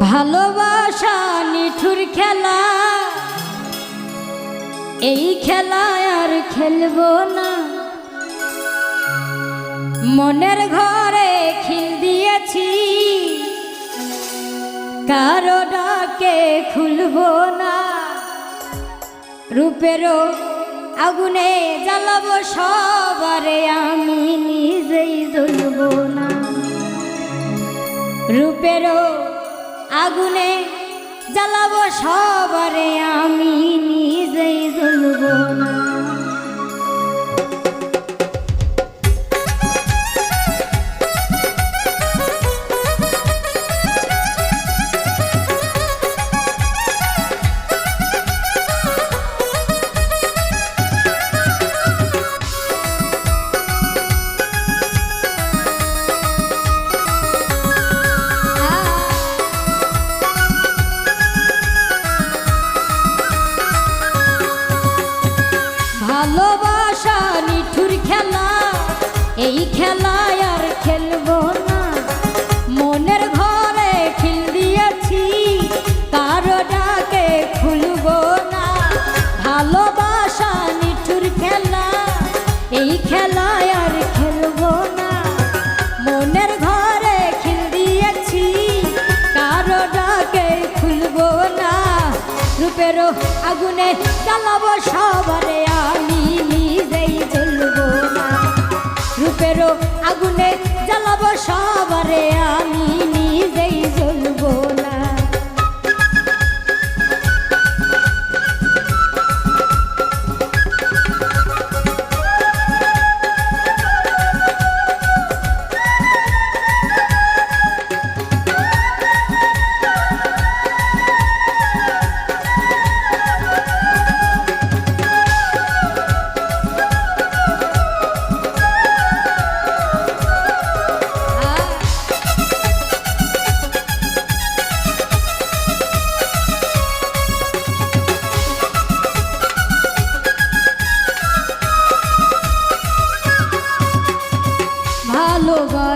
ভালোবাসা, নিঠুর খেলা। এই খেলায় আর খেলব না। মনের ঘরে খিল দিয়েছি। কারও ডাকে খুলবো না। রূপেরও আগুনে জ্বালাবো সবারে, আমি নিজেই জ্বলবো না। রূপেরও আগুনে জ্বালাবো সবারে আমি নিজেই জ্বলবো না। ভালোবাসা, নিঠুর খেলা, এই খেলায় আর খেলব না। মনের ঘরে খিল দিয়েছি, কারও ডাকে খুলবো না। ভালোবাসা, নিঠুর খেলা, এই খেলায় আর খেলব না। মনের ঘরে খিল দিয়েছি, কারও ডাকে খুলবো না। রূপেরও আগুনে জ্বালাবো সবারে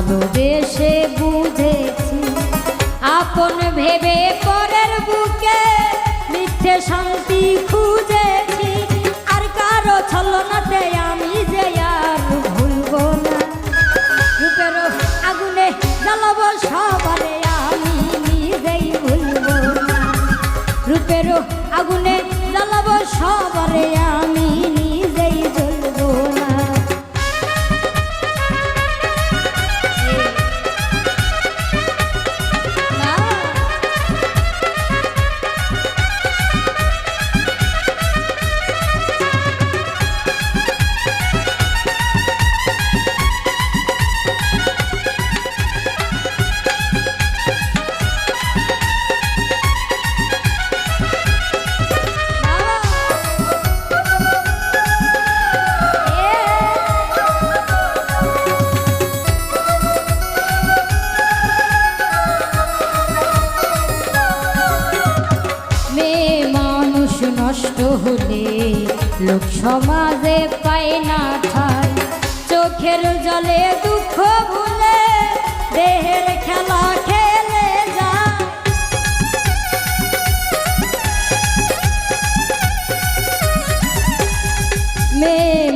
ভালোবেসে বুঝেছি। আপন ভেবে পরের বুকে মিথ্যে শান্তি খুঁজেছি। আর কারও ছলনাতে আমি যে আর ভুলবো না। রূপের আগুনে জ্বালাবো সবারে, আমি নিজেই ভুলবো না। রূপের আগুনে জ্বালাবো সবারে, আমি মেয়ে মানুষ নষ্ট হলে লোক সমাজে পায় না ঠাই চোখের জলে দুঃখ ভুলে, দেহের খেলা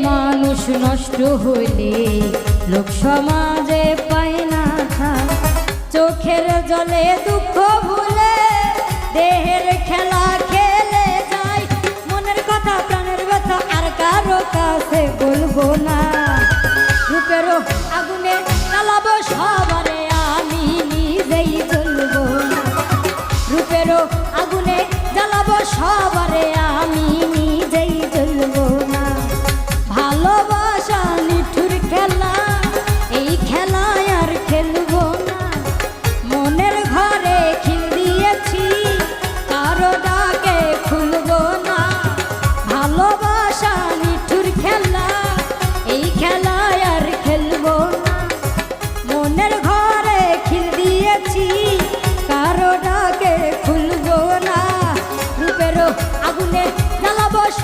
মানুষ নষ্ট হইলে লোক সমাজে পায় না। চোখের জলে দুঃখ ভুলে সবারে